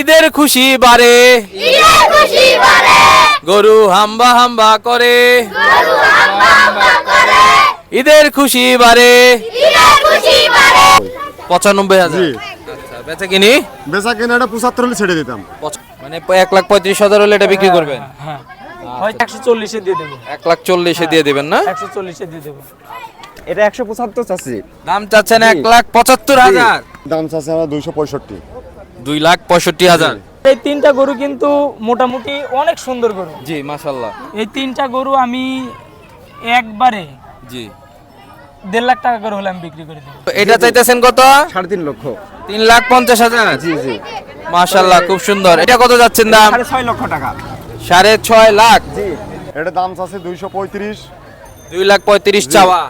ঈদের খুশি বারে। গরু হাম্বা হাম্বা করে। গরু হাম্বা হাম্বা করে। ঈদের খুশি বারে। পঁচানব্বই হাজার। আচ্ছা বেচা কিনি? পঁচাত্তর হলে ছেড়ে দিতাম। মানে এক লাখ পঁয়ত্রিশ হাজার হলে এটা বিক্রি করবেন? হ্যাঁ একশো চল্লিশে দিয়ে দেবো। এক লাখ চল্লিশে দিয়ে দিবেন না? একশো চল্লিশে দিয়ে দেবো। এটা একশো পঁচাত্তর চাচ্ছি। দাম চাচ্ছেন এক লাখ পঁচাত্তর হাজার। দাম চাচ্ছে আমার দুইশো পঁয়ষট্টি। দুই লাখ পঁয়ষট্টি হাজার। এই তিনটা গরু কিন্তু মোটামুটি অনেক সুন্দর গরু। জি মাশাল্লাহ এই তিনটা গরু আমি একবারে জি। দেড় লাখ টাকা করে হলে আমি বিক্রি করে দেবো। এটা চাইতেছেন কত? সাড়ে তিন লক্ষ। তিন লাখ পঞ্চাশ হাজার? জি জি। মাশাল্লাহ খুব সুন্দর। এটা কত যাচ্ছেন দাম? সাড়ে ছয় লক্ষ টাকা। সাড়ে ছয় লাখ। জি। এটা দাম চাচ্ছে দুইশো পঁয়ত্রিশ। দুই লাখ পঁয়ত্রিশ চাওয়া।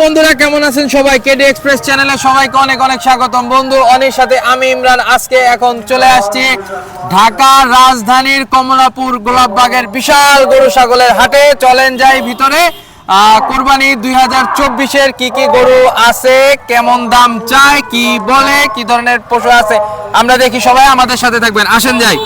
বন্ধুরা, কেমন আছেন সবাই? কেডি এক্সপ্রেস চ্যানেলে সবাইকে অনেক অনেক স্বাগতম। বন্ধু, অনির সাথে আমি ইমরান। আজকে এখন চলে আসছি ঢাকার রাজধানীর কমলাপুর গোলাপবাগের বিশাল গরু ছাগলের হাটে। চলেন যাই ভিতরে। কুরবানি দুই হাজার চব্বিশের কি কি গরু আছে, কেমন দাম চায়, কি বলে, কি ধরনের পশু আছে, আমরা দেখি সবাই আমাদের সাথে থাকবেন। আসেন যাই।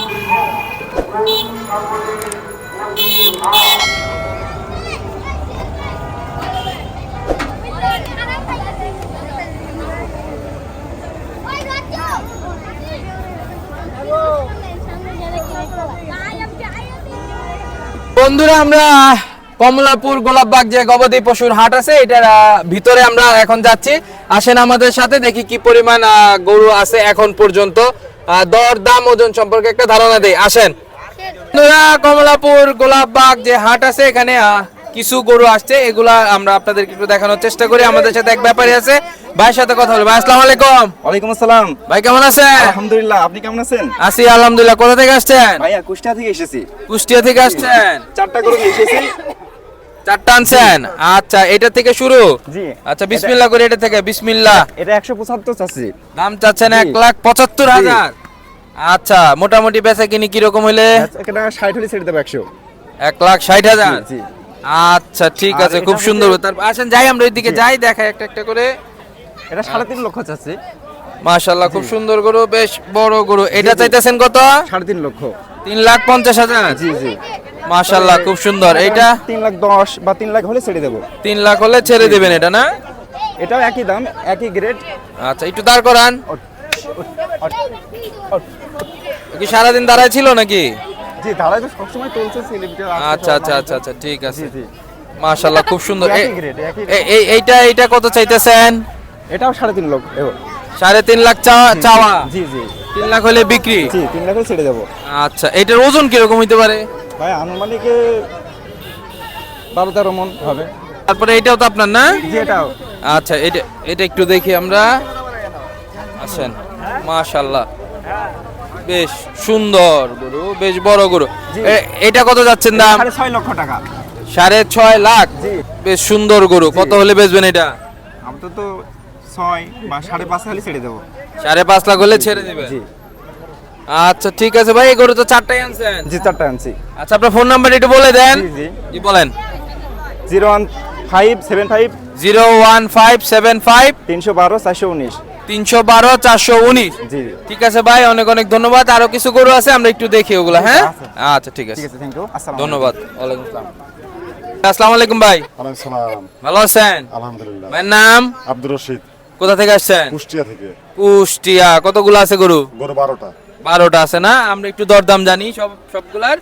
বন্ধুরা, আমরা কমলাপুর গোলাপবাগ যে গবাদি পশুর হাট আছে, এটার ভিতরে আমরা এখন যাচ্ছি। আসেন আমাদের সাথে, দেখি কি পরিমাণ গরু আছে এখন পর্যন্ত। দর, দাম, ওজন সম্পর্কে একটা ধারণা দেই। আসেন। বন্ধুরা, কমলাপুর গোলাপবাগ যে হাট আছে, এখানে কিছু গরু আসছে এগুলা আমরা আপনাদেরকে একটু দেখানোর চেষ্টা করি। আমাদের সাথে এক ব্যাপারী আছে ভাইয়ের সাথে কথা বলব। ভাই আসসালামু আলাইকুম। ওয়ালাইকুম আসসালাম। ভাই কেমন আছেন? আলহামদুলিল্লাহ আপনি কেমন আছেন? আছি আলহামদুলিল্লাহ। কোথা থেকে আসছেন? ভাইয়া কুষ্টিয়া থেকে এসেছি। কুষ্টিয়া থেকে আসছেন? চারটা করে নিয়ে এসেছি। চারটা আনছেন? আচ্ছা এটা থেকে শুরু? জি। আচ্ছা বিসমিল্লাহ করে এটা থেকে বিসমিল্লাহ। এটা একশো পঁচাত্তর চাচ্ছি। দাম চাচ্ছেন এক লাখ পঁচাত্তর হাজার। আচ্ছা মোটামুটি বেচা কিনি কীরকম হইলে? এটা ষাট হলে ছেড়ে দেবো একশো। এক লাখ ষাট হাজার। জি। আচ্ছা ঠিক আছে খুব সুন্দর তারপর আসেন যাই আমরা ওইদিকে যাই দেখাই একটা একটা করে। এটা সাড়ে তিন লক্ষ চাচ্ছি। মাশাল্লাহ খুব সুন্দর গরু বেশ বড় গরু। এটা চাইতেছেন কত? সাড়ে তিন লক্ষ। তিন লাখ পঞ্চাশ হাজার? জি জি। মাশাল্লাহ খুব সুন্দর। এটা তিন লাখ দশ বা তিন লাখ হলে ছেড়ে দেবো। তিন লাখ হলে ছেড়ে দেবেন এটা না? এটাও একই দাম একই গ্রেড আচ্ছা একটু দাঁড় করান। কি সারাদিন দাঁড়ায় ছিল নাকি? জি ধারায় তো সবসময় চলছে সেলিব্রিটি আচ্ছা আচ্ছা আচ্ছা আচ্ছা ঠিক আছে। জি জি। মাশাল্লাহ খুব সুন্দর। এই এইটা এইটা কত চাইতেছেন? এটাও সাড়ে তিন লক্ষ। সাড়ে তিন লাখ চাওয়া। জি জি। তিন লাখ হলে বিক্রি? জি তিন লাখ হলে ছেড়ে দেবো। আচ্ছা এটার ওজন কীরকম হইতে পারে? ভাই আনুমানিক বারো তেরো মন হবে। তারপরে এটাও তো আপনার না? এটাও। আচ্ছা এটা এটা একটু দেখি আমরা। আছেন মাশাল্লাহ বেশ সুন্দর গরু বেশ বড় গরু। এটা কত যাচ্ছেন দাম? ছয় লক্ষ টাকা। সাড়ে ছয় লাখ? বেশ সুন্দর গরু। কত হলে বেচবেন এটা? আমাদের তো ছয় বা সাড়ে পাঁচ হলে ছেড়ে দেবো। সাড়ে পাঁচ লাখ হলে ছেড়ে দিবেন? জি। আচ্ছা ঠিক আছে ভাই গরু তো চারটাই আনছেন। জি চারটা আনছি। আচ্ছা আপনার ফোন নাম্বার একটু বলে দেন। জি জি। জি বলেন। Zero one five seven five zero one five seven five তিনশো বারো চারশো উনিশ। তিনশো বারো চারশো উনিশ। ঠিক আছে ভাই অনেক অনেক ধন্যবাদ। আরও কিছু গরু আছে আমরা একটু দেখি ওগুলা হ্যাঁ? আচ্ছা ঠিক আছে। ঠিক আছে থ্যাংক ইউ আসসালাম ধন্যবাদ। ওয়ালাইকুম আসসালাম। আসসালামু আলাইকুম ভাই। ভালো আছেন? আলহামদুলিল্লাহ। ভাইয়ের নাম? আব্দুর রশিদ। কোথা থেকে আসছেন? কুষ্টিয়া থেকে। কুষ্টিয়া। কতগুলো আছে গরু? গরু বারোটা। বারোটা আছে না? আমরা একটু দরদাম জানি সব সবগুলার।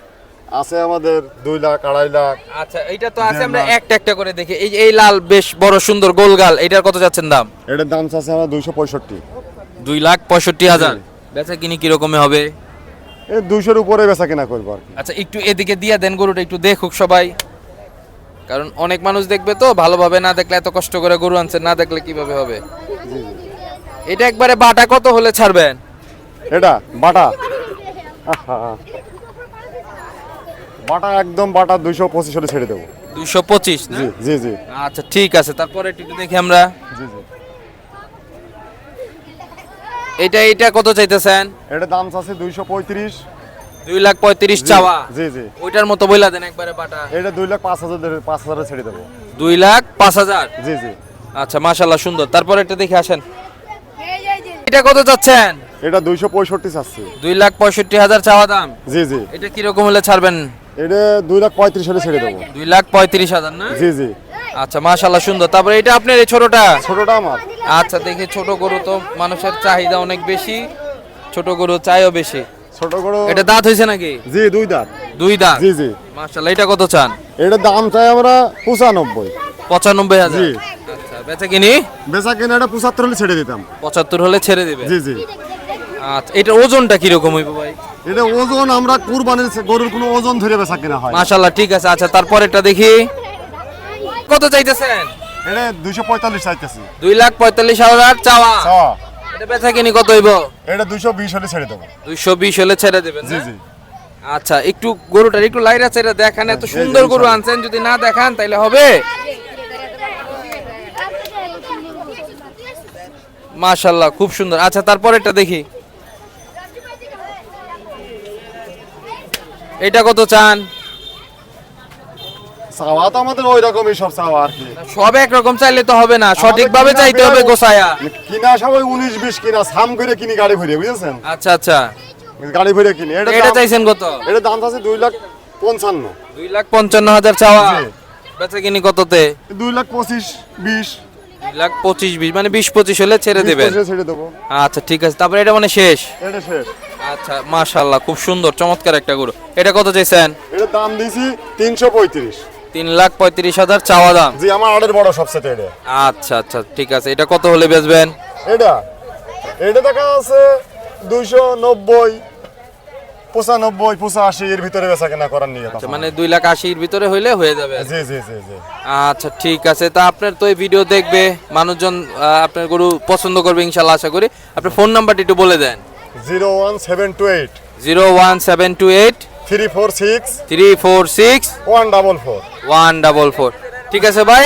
আছে আমাদের দুই লাখ আড়াই লাখ। আচ্ছা এইটা তো আছে আমরা একটা একটা করে দেখি। এই এই লাল বেশ বড় সুন্দর গোলগাল এটার কত যাচ্ছেন দাম? এটার দাম আছে আমার দুইশো পঁয়ষট্টি। দুই লাখ পঁয়ষট্টি হাজার। বেচা কিনি কিরকমে হবে? এই দুইশোর উপরে বেচা কেনা করব আর কি। আচ্ছা একটু এদিকে দিয়ে দেন গরুটা একটু দেখুক সবাই। কারণ অনেক মানুষ দেখবে তো ভালোভাবে না দেখলে এত কষ্ট করে গরু আনছে না দেখলে কীভাবে হবে? এটা একবারে বাটা কত হলে ছাড়বেন? এটা বাটা। আহা। বাটা একদম বাটা দুইশো পঁচিশ হলে ছেড়ে দেবো। দুইশো পঁচিশ জি জি জি। আচ্ছা ঠিক আছে তারপরে একটু দেখি আমরা। জি জি। এটা এটা কত চাইতেছেন? এটা দাম আছে দুইশো পঁয়ত্রিশ। দুই লাখ পঁয়ত্রিশ চাওয়া? জি জি। ওইটার মতো বইলা দেন একবারে বাটা। এটা দুই লাখ পাঁচ হাজার পাঁচ হাজারে ছেড়ে দেবো। দুই লাখ পাঁচ হাজার? জি জি। আচ্ছা মাশাল্লাহ সুন্দর। তারপরে এটা দেখে আসেন। এটা কত চাচ্ছেন? এটা দুইশো পঁয়ষট্টি চাচ্ছি। দুই লাখ পঁয়ষট্টি হাজার চাওয়া দাম? জি জি। এটা কীরকম হলে ছাড়বেন? এটা দুই লাখ পঁয়ত্রিশ হলে ছেড়ে দেবো। দুই লাখ পঁয়ত্রিশ হাজার না? জি জি। আচ্ছা মাশাল্লাহ সুন্দর। তারপরে এটা আপনার এই ছোটটা? ছোটটা আমার। আচ্ছা দেখি ছোট গরু তো মানুষের চাহিদা অনেক বেশি ছোট গরু চাইও বেশি। ছোট গরু এটা দাঁত হয়েছে নাকি? জি দুই দাঁত। দুই দাঁত? জি জি। মাশাল্লাহ এটা কত চান? এটার দাম চাই আমরা পঁচানব্বই। পঁচানব্বই হাজার? জি। আচ্ছা বেচা কিনি? বেচা কেনা এটা পঁচাত্তর হলে ছেড়ে দিতাম। পঁচাত্তর হলে ছেড়ে দেবে? জি জি। আচ্ছা এটার ওজনটা কীরকম হইব ভাই? এটা ওজন আমরা কুরবানির গরুর কোনো ওজন ধরে বেচা কেনা হয়। মাশাল্লাহ ঠিক আছে আচ্ছা তারপরেরটা দেখি। কত চাইতেছেন? এটা দুইশো পঁয়তাল্লিশ চাইতেছি। দুই লাখ পঁয়তাল্লিশ হাজার চাওয়া। এটা বেচা কিনি কত হইব? এটা দুইশো বিশ হলে ছেড়ে দেবো। দুইশো বিশ হলে ছেড়ে দেবেন জি জি। আচ্ছা একটু গরুটার একটু লাইরা চেরা দেখান এত সুন্দর গরু আনছেন যদি না দেখান তাইলে হবে? মাশাল্লাহ খুব সুন্দর। আচ্ছা তারপর তারপরেরটা দেখি। এটা কত চান? চাওয়া তো আমাদের ওই রকমই সব চাওয়া আর কি। সব একরকম চাইলে তো হবে না সঠিকভাবে চাইতে হবে গোসায়া কিনা সবাই উনিশ বিশ কিনা সাম করে কিনি গাড়ি ভরে বুঝেছেন? আচ্ছা আচ্ছা। গাড়ি ভরে কিনি। এটা এটা দাম- চাইছেন কত? এটা দাম আছে দুই লাখ পঞ্চান্ন। দুই লাখ পঞ্চান্ন হাজার চাওয়া। জি। বেচা কিনি কততে? দুই লাখ পঁচিশ বিশ। দুই লাখ পঁচিশ বিশ মানে বিশ পঁচিশ হলে ছেড়ে দেবেন। ছেড়ে দেবো। আচ্ছা ঠিক আছে। তারপরে এটা মানে শেষ? এটা শেষ। আচ্ছা মাশাল্লাহ খুব সুন্দর চমৎকার একটা গরু। এটা কত চাইছেন? এটা দাম দিয়েছি তিনশো পঁয়ত্রিশ। তিন লাখ পঁয়ত্রিশ হাজার চাওয়া দাম। জি আমার আড়ের বড় সবচেয়ে এটা। আচ্ছা আচ্ছা ঠিক আছে। এটা কত হলে বেচবেন? এটা এটা দেখা আছে দুইশো নব্বই। পঁচানব্বই পঁচাশি এর ভিতরে বেচা কেনা করার নিয়ে আচ্ছা, মানে দুই লাখ আশির ভিতরে হইলে হয়ে যাবে জি জি জি জি। আচ্ছা ঠিক আছে। তা আপনার তো এই ভিডিও দেখবে মানুষজন আপনার গরু পছন্দ করবে ইনশাল্লাহ আশা করি। আপনার ফোন নাম্বারটি একটু বলে দেন। Zero one seven two eight. Zero one seven two eight. Three four six. Three four six. One double four. One double four. ঠিক আছে ভাই?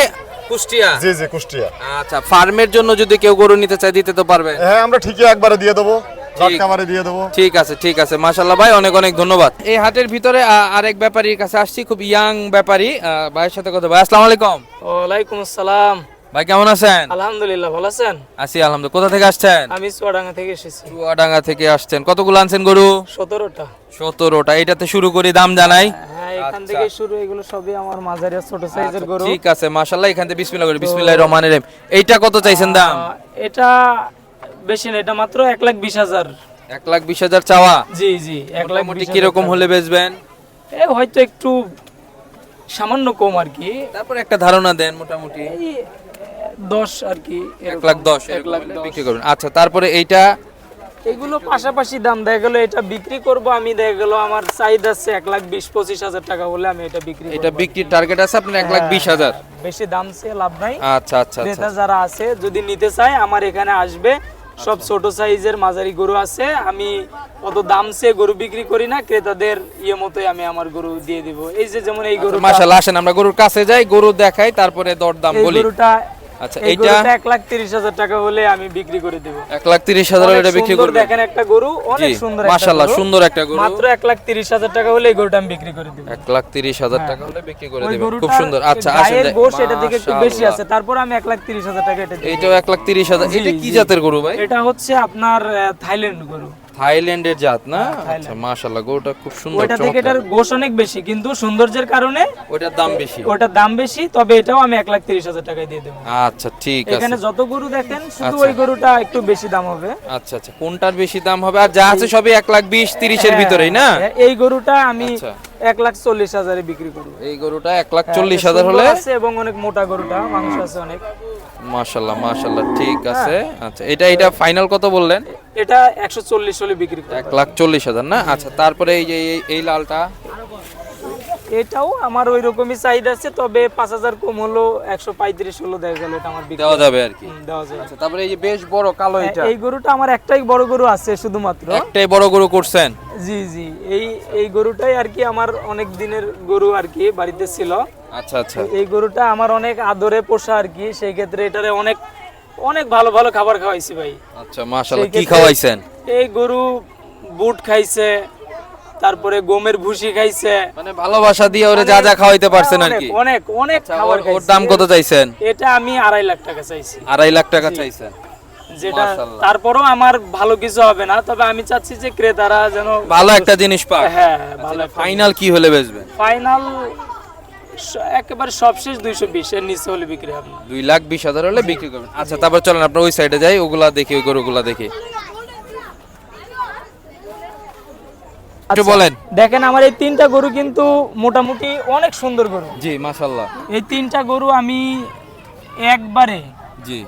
কুষ্টিয়া? জি জি কুষ্টিয়া। আচ্ছা ফার্মের জন্য যদি কেউ গরু নিতে চায় দিতে তো পারবে। হ্যাঁ আমরা ঠিকই একবারে দিয়ে দেবো। টাটকাবারে দিয়ে দেবো। ঠিক আছে ঠিক আছে। মাশাল্লাহ ভাই অনেক অনেক ধন্যবাদ। এই হাটের ভিতরে আরেক ব্যাপারীর কাছে আসছি খুব ইয়াং ব্যাপারী। ভাইয়ের সাথে কথা ভাই আসসালামু আলাইকুম। ওয়ালাইকুম আসসালাম। ভাই কেমন আছেন? আলহামদুলিল্লাহ ভালো আছেন? আছি আলহামদুলিল্লাহ। কোথা থেকে আসছেন? আমি চুয়াডাঙ্গা থেকে এসেছি। চুয়াডাঙ্গা থেকে আসছেন। কতগুলো আনছেন গরু? সতেরোটা। সতেরোটা। এটাতে শুরু করি দাম জানাই। হ্যাঁ এখান আচ্ছা। থেকে শুরু এগুলো সবই আমার মাঝারি ছোট সাইজের গরু। ঠিক আছে মাশাল্লাহ এখান থেকে বিসমিল্লাহ করি। বিসমিল্লাহ রহমানির রহিম। এইটা কত চাইছেন দাম? এটা বেশি না এটা মাত্র এক লাখ বিশ হাজার। এক লাখ বিশ হাজার চাওয়া? জি জি এক লাখ মোটামুটি কীরকম হলে বেচবেন? এ হয়তো একটু সামান্য কম আর কি। তারপর একটা ধারণা দেন মোটামুটি। দশ আর কি এক লাখ দশ এক লাখ। বিক্রি করবেন। আচ্ছা তারপরে এইটা? এগুলো পাশাপাশি দাম দেখা গেলো এটা বিক্রি করব আমি দেখা গেলো আমার চাহিদা আছে এক লাখ বিশ পঁচিশ হাজার টাকা বলে আমি এটা বিক্রি এটা। বিক্রির টার্গেট আছে আপনার এক লাখ বিশ হাজার। বেশি দাম সে লাভ নাই। আচ্ছা আচ্ছা আচ্ছা। যারা আছে যদি নিতে চায় আমার এখানে আসবে। সব ছোট সাইজের মাঝারি গরু আছে। আমি অত দাম সে গরু বিক্রি করি না ক্রেতাদের ইয়ে মতোই আমি আমার গরু দিয়ে দিব। এই যে যেমন এই গরু মাশাআল্লাহ আসেন আমরা গরুর কাছে যাই গরু দেখাই তারপরে দর দাম এই বলি। গরুটা আচ্ছা, লাখ হাজার টাকা হলে আমি বিক্রি করে দেবো। লাখ তিরিশ হাজার অনেক এটা বিক্রি দেখেন একটা গরু অনেক সুন্দর মাশাআল্লাহ, সুন্দর একটা গরু। মাত্র লাখ হাজার টাকা হলে এই গরুটা আমি বিক্রি করে দেবো। লাখ হাজার টাকা হলে বিক্রি করে দেবেন খুব সুন্দর। আচ্ছা আসেন গোশ এটা থেকে একটু বেশি আছে তারপর আমি এক লাখ তিরিশ হাজার টাকা এটা দিই এইটাও এক লাখ তিরিশ হাজার। এটা কি জাতের গরু ভাই? এটা হচ্ছে আপনার থাইল্যান্ড গরু। থাইল্যান্ডের জাত না? হ্যাঁ, আচ্ছা মাশাআল্লাহ গরুটা খুব সুন্দর ওটা থেকে এটার গোশ অনেক বেশি কিন্তু সৌন্দর্যের কারণে ওটার দাম বেশি। ওটার দাম বেশি তবে এটাও আমি এক লাখ তিরিশ হাজার টাকায় দিয়ে দেবো। আচ্ছা ঠিক আছে। এখানে যত গরু দেখেন শুধু আচ্ছা। ওই গরুটা একটু বেশি দাম হবে। আচ্ছা আচ্ছা কোনটার বেশি দাম হবে? আর যা আছে সবই এক লাখ বিশ তিরিশের ভিতরেই না? এই গরুটা আমি আচ্ছা। এক লাখ চল্লিশ হাজারে বিক্রি করব। এই গরুটা এক লাখ চল্লিশ হাজার হলে? আছে এবং অনেক মোটা গরুটা মাংস আছে অনেক। মাশাল্লাহ মাশাল্লাহ ঠিক আছে। আচ্ছা এটা এটা ফাইনাল কত বললেন? এটা একশো চল্লিশ হলে বিক্রি এক লাখ চল্লিশ হাজার না? আচ্ছা তারপরে এই যে এই- এই লালটা? এটাও আমার ওই রকমই চাহিদা আছে তবে পাঁচ হাজার কম হলো একশো পঁয়ত্রিশ হলো দেখা গেল এটা আমার বিক্রি দেওয়া যাবে আর কি। দেওয়া যাবে। আচ্ছা তারপরে এই যে বেশ বড় কালো এটা। এই গরুটা আমার একটাই বড় গরু আছে শুধুমাত্র। একটাই বড় গরু করছেন? জি জি এই এই গরুটাই আর কি আমার অনেক দিনের গরু আর কি বাড়িতে ছিল। আচ্ছা আচ্ছা। এই গরুটা আমার অনেক আদরে পোষা আর কি সেই ক্ষেত্রে এটারে অনেক অনেক ভালো ভালো খাবার খাওয়াইছি ভাই। আচ্ছা মাশাআল্লাহ কি খাওয়াইছেন? এই গরু বুট খাইছে তারপরে গমের ভুসি খাইছে। মানে ভালোবাসা দিয়ে ওরে যা যা খাওয়াইতে পারছেন আর কি। অনেক অনেক আচ্ছা, খাবার ওর- ওর দাম কত চাইছেন? এটা আমি আড়াই লাখ টাকা চাইছি। আড়াই লাখ টাকা চাইছেন। যেটা তারপরও আমার ভালো কিছু হবে না তবে আমি চাচ্ছি যে ক্রেতারা যেন ভালো একটা জিনিস পাক। হ্যাঁ ভালো ফাইনাল কি হলে বেচবেন? ফাইনাল একেবারে সবশেষ দুইশো বিশ এর নিচে হলে বিক্রি হবে দুই লাখ বিশ হাজার হলে বিক্রি করবেন। আচ্ছা তারপর চলেন আপনার ওই সাইডে যাই ওগুলা দেখি ওই গরুগুলা দেখি। একটু বলেন। দেখেন আমার এই তিনটা গরু কিন্তু মোটামুটি অনেক সুন্দর গরু। জি মাশাল্লাহ এই তিনটা গরু আমি একবারে জি।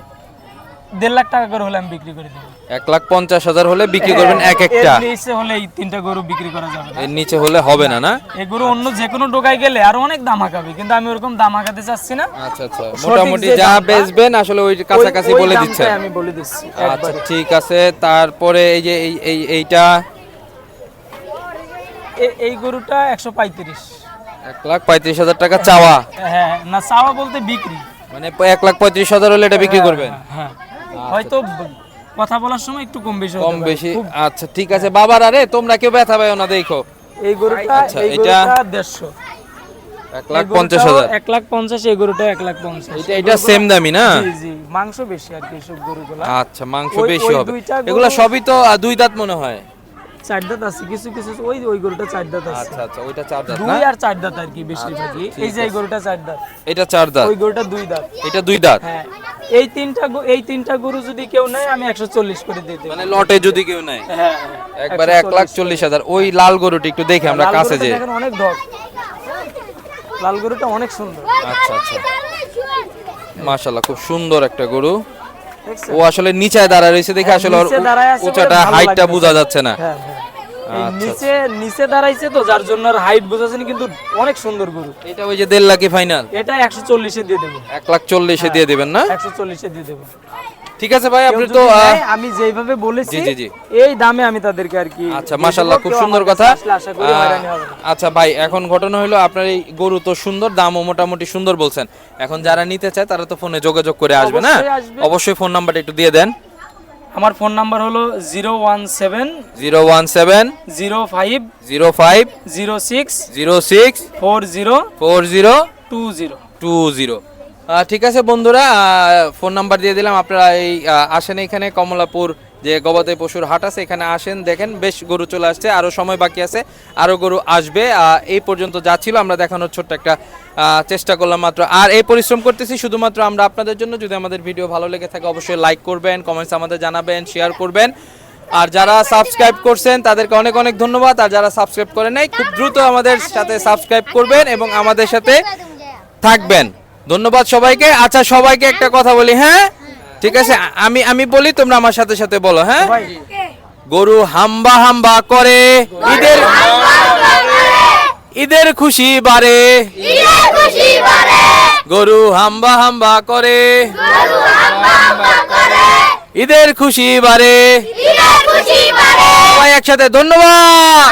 দেড় লাখ টাকা করে হলে আমি বিক্রি করে দেবো। এক লাখ পঞ্চাশ হাজার হলে বিক্রি করবেন এক একটা। নিচে হলে এই তিনটা গরু বিক্রি করা যাবে এর নিচে হলে হবে না না? এই গরু অন্য যে কোনো গেলে আর অনেক দাম হাঁকাবে কিন্তু আমি ওরকম দাম হাঁকাতে চাচ্ছি না। আচ্ছা আচ্ছা। মোটামুটি যা বেচবেন আসলে ওই কাছাকাছি বলে দিচ্ছেন। আমি বলে দিচ্ছি আচ্ছা ঠিক আছে। তারপরে এই যে এই এই এইটা এই গরুটা একশো পঁয়ত্রিশ। এক লাখ পঁয়ত্রিশ হাজার টাকা চাওয়া। হ্যাঁ না চাওয়া বলতে বিক্রি। মানে এক লাখ পঁয়ত্রিশ হাজার হলে এটা বিক্রি করবেন? হ্যাঁ হয়তো কথা বলার সময় একটু কম বেশি কম বেশি। আচ্ছা ঠিক আছে বাবার আরে তোমরা কেউ ব্যথা পাইও না দেখো। এই গরুটা আচ্ছা, এই এটা- গরুটা দেড়শো। এক লাখ পঞ্চাশ হাজার। এক লাখ পঞ্চাশ এই গরুটা এক লাখ পঞ্চাশ। এটা সেম দামি না? জি মাংস বেশি আর কি সব গরুগুলা। আচ্ছা মাংস বেশি হবে। এগুলা সবই তো দুই দাঁত মনে হয়। চার দাঁত আছে কিছু কিছু ওই ওই গরুটা চার দাঁত আছে। আচ্ছা আচ্ছা ওইটা চার দাঁত দুই আর চার দাঁত আর কি বেশিরভাগই এই যে গরুটা চার দাঁত। এটা চার দাঁত? ওই গরুটা দুই দাঁত। এটা দুই দাঁত? হ্যাঁ। এই তিনটা এই তিনটা গরু যদি কেউ নেয় আমি একশো চল্লিশ করে দিয়ে দেবো। মানে লটে যদি কেউ নেয়? হ্যাঁ একবারে এক লাখ চল্লিশ। হাজার। ওই লাল গরুটি একটু দেখি আমরা কাছে যে দেখেন অনেক ধক। লাল গরুটা অনেক সুন্দর। আচ্ছা আচ্ছা। মাশাল্লাহ খুব সুন্দর একটা গরু? ও আসলে নিচায় দাঁড়ায় রয়েছে দেখে আসলে নিচে আছে বলে উঁচাটা হাইটটা বোঝা যাচ্ছে না। হ্যাঁ হ্যাঁ। এই আচ্ছা, নিচে নিচে দাঁড়াইছে তো যার জন্য আর হাইট বোঝাছেন কিন্তু অনেক সুন্দর গরু। এটা ওই যে দেড় লাখে ফাইনাল এটা একশো চল্লিশে দিয়ে দেবো। এক লাখ চল্লিশে দিয়ে দেবেন না? একশো চল্লিশে দিয়ে দেবো। ঠিক আছে ভাই আপনি তো আমি যেভাবে বলেছি জি, জি। এই দামে আমি তাদেরকে আর কি আচ্ছা দিয়ে মাশাল্লাহ খুব সুন্দর কথা। আচ্ছা ভাই এখন ঘটনা হলো আপনার এই গরু তো সুন্দর দামও মোটামুটি সুন্দর বলছেন। এখন যারা নিতে চায় তারা তো ফোনে যোগাযোগ করে আসবে না? অবশ্যই অবশ্যই ফোন নাম্বারটা একটু দিয়ে দেন। আমার ফোন নাম্বার হলো zero one seven zero one seven zero five zero five zero six zero six four zero four zero two zero. Two zero. ঠিক আছে বন্ধুরা ফোন নাম্বার দিয়ে দিলাম, আপনারা এই আসেন এখানে, কমলাপুর যে গবাদি পশুর হাট আছে, এখানে আসেন, দেখেন, বেশ গরু চলে আসছে আরও সময় বাকি আছে আরও গরু আসবে এই পর্যন্ত যা ছিল আমরা দেখানোর ছোট্ট একটা চেষ্টা করলাম মাত্র। আর এই পরিশ্রম করতেছি, শুধুমাত্র আমরা আপনাদের জন্য, যদি আমাদের ভিডিও ভালো লেগে থাকে, অবশ্যই লাইক করবেন কমেন্টস আমাদের জানাবেন শেয়ার করবেন। আর যারা সাবস্ক্রাইব করছেন, তাদেরকে অনেক অনেক ধন্যবাদ। আর যারা সাবস্ক্রাইব করে নাই, খুব দ্রুত আমাদের সাথে সাবস্ক্রাইব করবেন এবং আমাদের সাথে থাকবেন। ধন্যবাদ সবাইকে। আচ্ছা সবাইকে একটা কথা বলি হ্যাঁ? ঠিক আছে, আমি আমি বলি, তোমরা আমার সাথে সাথে বলো হ্যাঁ? গরু হাম্বা হাম্বা করে, ঈদের ঈদের খুশি বারে। গরু হাম্বা হাম্বা করে, ঈদের খুশি বারে। সবাই একসাথে, ধন্যবাদ!